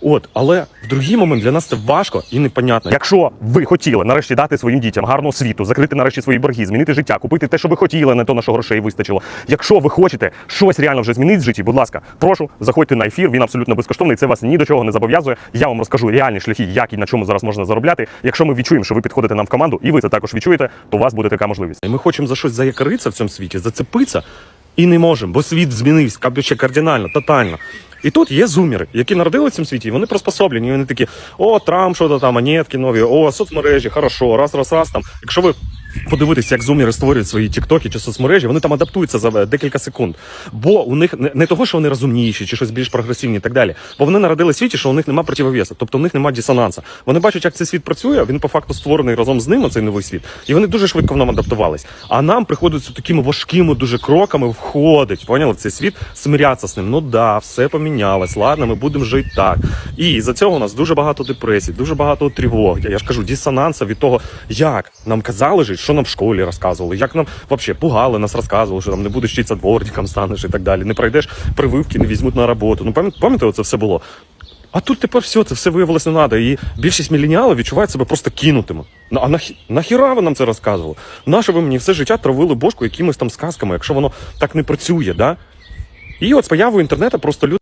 От, але в другий момент для нас це важко і непонятно. Якщо ви хотіли нарешті дати своїм дітям гарну освіту, закрити нарешті свої борги, змінити життя, купити те, що ви хотіли, не то на що грошей вистачило. Якщо ви хочете щось реально вже змінити в житті, будь ласка, прошу, заходьте на ефір. Він абсолютно безкоштовний. Це вас ні до чого не зобов'язує. Я вам розкажу реальні шляхи, як і на чому зараз можна заробляти. Якщо ми відчуємо, що ви підходите нам в команду, і ви це також відчуєте, то у вас буде така можливість. І ми хочемо за щось заякоритися в цьому світі, зацепитися. І не можемо, бо світ змінився кардинально, тотально. І тут є зумери, які народилися в цьому світі, і вони приспособлені. І вони такі: о, Трамп, що то там, монетки нові, о, соцмережі, хорошо, раз, раз, раз там. Якщо ви подивитися, як зумери створюють свої тіктоки чи соцмережі, вони там адаптуються за е, декілька секунд. Бо у них не, того, що вони розумніші чи щось більш прогресивні і так далі. Бо вони народили світі, що у них немає противовеса, тобто у них немає дисонанса. Вони бачать, як цей світ працює. Він по факту створений разом з ним, цей новий світ, і вони дуже швидко в нам адаптувались. А нам приходиться такими важкими дуже кроками входить. Поняли цей світ, смирятися з ним. Ну да, все помінялось. Ладно, ми будемо жити так. І за цього у нас дуже багато депресій, дуже багато тривог. Я ж кажу, дисонанса від того, як нам казали жити, що нам в школі розказували, як нам вообще пугали нас, розказували, що там не будеш вчитися дворником станеш і так далі. Не пройдеш прививки, не візьмуть на роботу. Ну пам'ятаєте, це все було. А тут тепер все, це все виявилось не треба. І більшість міленіалів відчувають себе просто кинутими. Ну, А нахі- нахіра ви нам це розказували? Наше ви мені все життя травили бошку якимись там сказками, якщо воно так не працює, да? І от з появою інтернету просто люди.